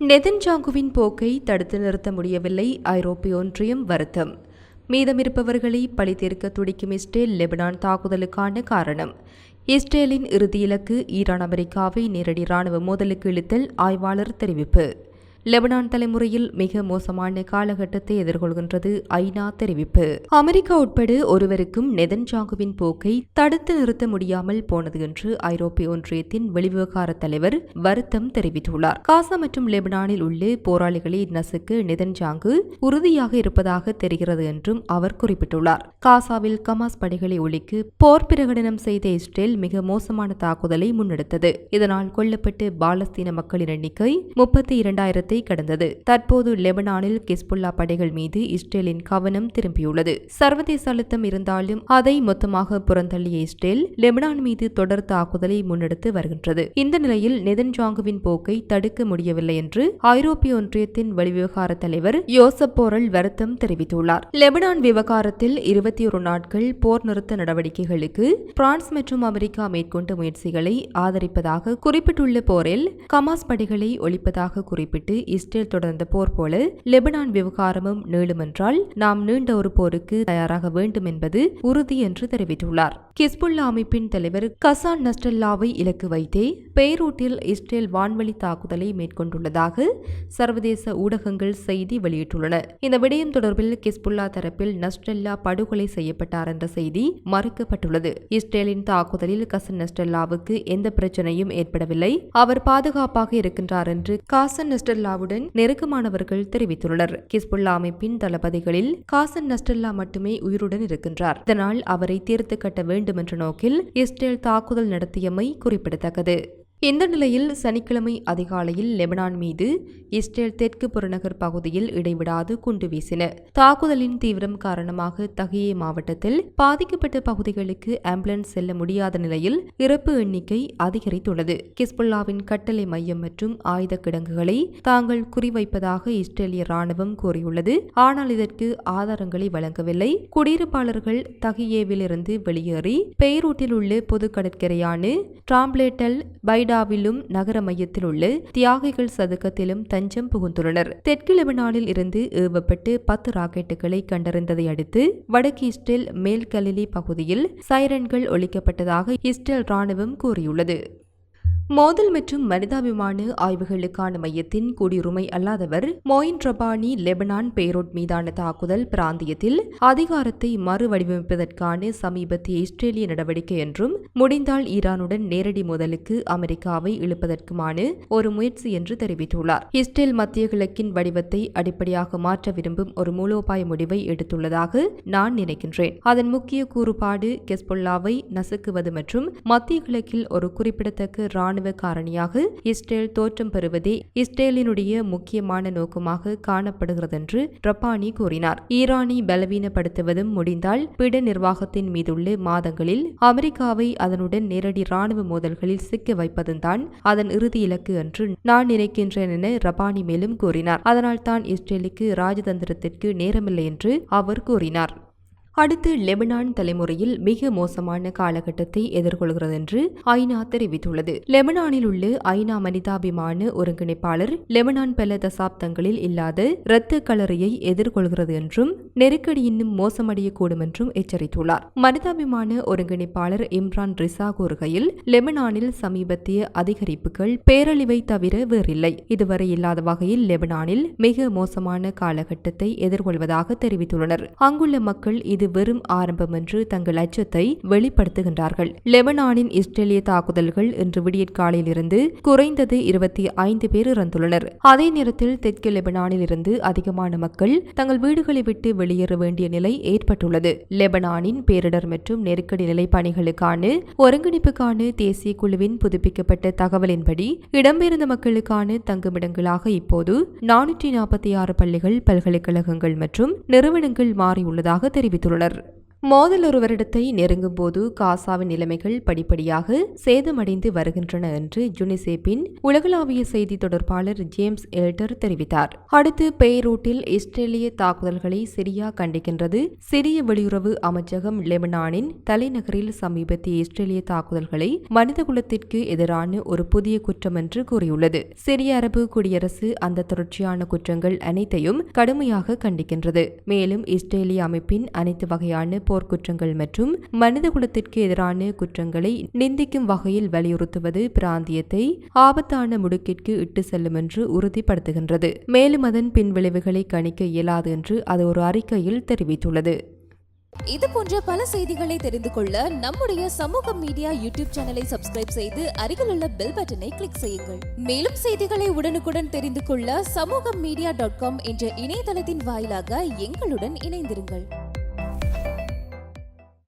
நெதன்ஜாங்குவின் போக்கை தடுத்து நிறுத்த முடியவில்லை. ஐரோப்பிய ஒன்றியம் வருத்தம். மீதமிருப்பவர்களை பழி தீர்க்க துடிக்கும் இஸ்ரேல் லெபனான் தாக்குதலுக்கான காரணம். இஸ்ரேலின் இறுதி இலக்கு ஈரான் அமெரிக்காவை நேரடி ராணுவ மோதலுக்கு இழுத்தல் ஆய்வாளர் தெரிவிப்பு. லெபனான் தலைமுறையில் மிக மோசமான காலகட்டத்தை எதிர்கொள்கின்றது ஐநா தெரிவிப்பு. அமெரிக்கா உட்பட ஒருவருக்கும் நெதன்ஜாங்குவின் போக்கை தடுத்து நிறுத்த முடியாமல் போனது என்று ஐரோப்பிய ஒன்றியத்தின் வெளிவிவகார தலைவர் வருத்தம் தெரிவித்துள்ளார். காசா மற்றும் லெபனானில் உள்ள போராளிகளை நசுக்கு நெதன்ஜாங்கு உறுதியாக இருப்பதாக தெரிகிறது என்றும் அவர் குறிப்பிட்டுள்ளார். காசாவில் கமாஸ் படைகளை ஒழிக்கு போர் பிரகடனம் செய்த இஸ்ரேல் மிக மோசமான தாக்குதலை முன்னெடுத்தது. இதனால் கொல்லப்பட்டு பாலஸ்தீன மக்களின் எண்ணிக்கை முப்பத்தி இரண்டாயிரத்தி வாரத்தை கடந்தது. தற்போது லெபனானில் கிஸ்புல்லா படைகள் மீது இஸ்ரேலின் கவனம் திரும்பியுள்ளது. சர்வதேச அழுத்தம் இருந்தாலும் அதை மொத்தமாக புறந்தள்ளிய இஸ்ரேல் லெபனான் மீது தொடர் தாக்குதலை முன்னெடுத்து வருகின்றது. இந்த நிலையில் நெதன்ஜாங்குவின் போக்கை தடுக்க முடியவில்லை என்று ஐரோப்பிய ஒன்றியத்தின் வெளிவிவகார தலைவர் யோசப் போரல் வருத்தம் தெரிவித்துள்ளார். லெபனான் விவகாரத்தில் இருபத்தி ஒரு நாட்கள் போர் நிறுத்த நடவடிக்கைகளுக்கு பிரான்ஸ் மற்றும் அமெரிக்கா மேற்கொண்ட முயற்சிகளை ஆதரிப்பதாக குறிப்பிட்டுள்ள போரில் கமாஸ் படைகளை ஒழிப்பதாக குறிப்பிட்டு இஸ்ரேல் தொடர்ந்த போர் போல லெபனான் விவகாரமும் நீளுமென்றால் நாம் நீண்ட ஒரு போருக்கு தயாராக வேண்டும் என்பது உறுதி என்று தெரிவித்துள்ளார். கிஸ்புல்லா அமைப்பின் தலைவர் கசான் நஸ்டல்லாவை இலக்கு வைத்தே பெய்ரூட்டில் இஸ்ரேல் வான்வழி தாக்குதலை மேற்கொண்டுள்ளதாக சர்வதேச ஊடகங்கள் செய்தி வெளியிட்டுள்ளன. இந்த விடயம் தொடர்பில் கிஸ்புல்லா தரப்பில் நஸ்டல்லா படுகொலை செய்யப்பட்டார் என்ற செய்தி மறுக்கப்பட்டுள்ளது. இஸ்ரேலின் தாக்குதலில் கசன் நஸ்டல்லாவுக்கு எந்த பிரச்சனையும் ஏற்படவில்லை. அவர் பாதுகாப்பாக இருக்கின்றார் என்று காசன் நஸ்டல்லா நஸ்டல்லாவுடன் நெருக்கமானவர்கள் தெரிவித்துள்ளனர். கிஸ்புல்லா அமைப்பின் தளபதிகளில் காசன் நஸ்டல்லா மட்டுமே உயிருடன் இருக்கின்றார். இதனால் அவரை தீர்த்து கட்ட வேண்டும் என்ற நோக்கில் இஸ்ரேல் தாக்குதல் நடத்தியமை குறிப்பிடத்தக்கது. இந்த நிலையில் சனிக்கிழமை அதிகாலையில் லெபனான் மீது இஸ்ரேல் தெற்கு புறநகர் பகுதியில் இடைவிடாது குண்டு வீசின. தாக்குதலின் தீவிரம் காரணமாக தகியே மாவட்டத்தில் பாதிக்கப்பட்ட பகுதிகளுக்கு ஆம்புலன்ஸ் செல்ல முடியாத நிலையில் இறப்பு எண்ணிக்கை அதிகரித்துள்ளது. கிஸ்புல்லாவின் கட்டளை மையம் மற்றும் ஆயுத கிடங்குகளை தாங்கள் குறிவைப்பதாக இஸ்ரேலிய ராணுவம் கூறியுள்ளது. ஆனால் இதற்கு ஆதாரங்களை வழங்கவில்லை. குடியிருப்பாளர்கள் தகியேவிலிருந்து வெளியேறி பெய்ரூட்டில் உள்ள பொது கடற்கரையான டிராம்ப்லேட்டல் பைடா கனடாவிலும் நகர மையத்தில் உள்ள தியாகிகள் சதுக்கத்திலும் தஞ்சம் புகுந்துள்ளனர். தெற்கு லெபனானில் இருந்து ஏவப்பட்டு பத்து ராக்கெட்டுகளை கண்டறிந்ததை அடுத்து வடக்கு இஸ்ரேல் மேல் கலிலி பகுதியில் சைரன்கள் ஒழிக்கப்பட்டதாக இஸ்ரேல் ராணுவம் கூறியுள்ளது. மோதல் மற்றும் மனிதாபிமான ஆய்வுகளுக்கான மையத்தின் குடியுரிமை அல்லாதவர் மொயின் ரபானி லெபனான் பெய்ரோட் மீதான தாக்குதல் பிராந்தியத்தில் அதிகாரத்தை மறுவடிவமைப்பதற்கான சமீபத்திய இஸ்ரேலிய நடவடிக்கை என்றும் முடிந்தால் ஈரானுடன் நேரடி மோதலுக்கு அமெரிக்காவை இழுப்பதற்குமான ஒரு முயற்சி என்று தெரிவித்துள்ளார். இஸ்ரேல் மத்திய கிழக்கின் வடிவத்தை அடிப்படையாக மாற்ற விரும்பும் ஒரு மூலோபாய முடிவை எடுத்துள்ளதாக நான் நினைக்கின்றேன். அதன் முக்கிய கூறுபாடு கெஸ்பொல்லாவை நசுக்குவது மற்றும் மத்திய கிழக்கில் ஒரு குறிப்பிடத்தக்க இராணுவ காரணியாக இஸ்ரேல் தோற்றம் பெறுவதே இஸ்ரேலினுடைய முக்கியமான நோக்கமாக காணப்படுகிறது என்று ரப்பானி கூறினார். ஈரானை பலவீனப்படுத்துவதும் முடிந்தால் பிட நிர்வாகத்தின் மீதுள்ள மாதங்களில் அமெரிக்காவை அதனுடன் நேரடி ராணுவ மோதல்களில் சிக்க வைப்பதும் தான் அதன் இறுதி இலக்கு என்று நான் நினைக்கின்றேன் என ரபானி மேலும் கூறினார். அதனால் தான் இஸ்ரேலுக்கு ராஜதந்திரத்திற்கு நேரமில்லை என்று அவர் கூறினார். அடுத்து லெபனான் தலைமுறையில் மிக மோசமான காலகட்டத்தை எதிர்கொள்கிறது என்று ஐநா தெரிவித்துள்ளது. லெபனானில் உள்ள ஐநா மனிதாபிமான ஒருங்கிணைப்பாளர் லெபனான் பல தசாப்தங்களில் இல்லாத இரத்த கலரையை எதிர்கொள்கிறது என்றும் நெருக்கடி இன்னும் மோசமடையக்கூடும் என்றும் எச்சரித்துள்ளார். மனிதாபிமான ஒருங்கிணைப்பாளர் இம்ரான் ரிசா கூறுகையில் லெபனானில் சமீபத்திய அதிகரிப்புகள் பேரழிவை தவிர வேறில்லை. இதுவரை இல்லாத வகையில் லெபனானில் மிக மோசமான காலகட்டத்தை எதிர்கொள்வதாக தெரிவித்துள்ளனர். அங்குள்ள மக்கள் இது இது வெறும் ஆரம்பம் என்று தங்கள் அச்சத்தை வெளிப்படுத்துகின்றார்கள். லெபனானின் இஸ்ரேலிய தாக்குதல்கள் இன்று விடியற்காலையிலிருந்து குறைந்தது இருபத்தி ஐந்து பேர் இறந்துள்ளனர். அதே நேரத்தில் தெற்கு லெபனானில் இருந்து அதிகமான மக்கள் தங்கள் வீடுகளை விட்டு வெளியேற வேண்டிய நிலை ஏற்பட்டுள்ளது. லெபனானின் பேரிடர் மற்றும் நெருக்கடி நிலை பணிகளுக்கான ஒருங்கிணைப்புக்கான தேசிய குழுவின் புதுப்பிக்கப்பட்ட தகவலின்படி இடம்பெயர்ந்த மக்களுக்கான தங்குமிடங்களாக இப்போது நானூற்றி நாற்பத்தி ஆறு பள்ளிகள் பல்கலைக்கழகங்கள் மற்றும் நிறுவனங்கள் மாறியுள்ளதாக தெரிவித்துள்ளது. தெரிவித்துள்ளனர் மோதல் ஒருவரிடத்தை நெருங்கும் போது காசாவின் நிலைமைகள் படிப்படியாக சேதமடைந்து வருகின்றன என்று யுனிசெஃபின் உலகளாவிய செய்தி தொடர்பாளர் ஜேம்ஸ் ஏல்டர் தெரிவித்தார். அடுத்து பெய்ரூட்டில் இஸ்ரேலிய தாக்குதல்களை சிரியா கண்டிக்கின்றது. சிரிய வெளியுறவு அமைச்சகம் லெபனானின் தலைநகரில் சமீபத்திய இஸ்ரேலிய தாக்குதல்களை மனிதகுலத்திற்கு எதிரான ஒரு புதிய குற்றம் என்று கூறியுள்ளது. சிரிய அரபு குடியரசு அந்த தொடர்ச்சியான குற்றங்கள் அனைத்தையும் கடுமையாக கண்டிக்கின்றது. மேலும் இஸ்ரேலிய அமைப்பின் அனைத்து வகையான போர்க்குற்றங்கள் மற்றும் மனிதகுலத்திற்கு எதிரான குற்றங்களை நிந்திக்கும் வகையில் வலியுறுத்துவது பிராந்தியத்தை ஆபத்தான முடுக்கிற்கு இட்டு செல்லும் என்று உறுதிப்படுத்துகின்றது. மேலும் அதன் பின்விளைவுகளை கணிக்க இயலாது என்று அது ஒரு அறிக்கையில் தெரிவித்துள்ளது. இது போன்ற பல செய்திகளை தெரிந்து கொள்ள நம்முடைய சமூக மீடியா யூடியூப் சேனலை சப்ஸ்கிரைப் செய்து அருகிலுள்ள பெல் பட்டனை கிளிக் செய்யுங்கள். மேலும் செய்திகளை உடனுக்குடன் தெரிந்து கொள்ள சமூக மீடியா டாட் காம் என்ற இணையதளத்தின் வாயிலாக எங்களுடன் இணைந்திருங்கள்.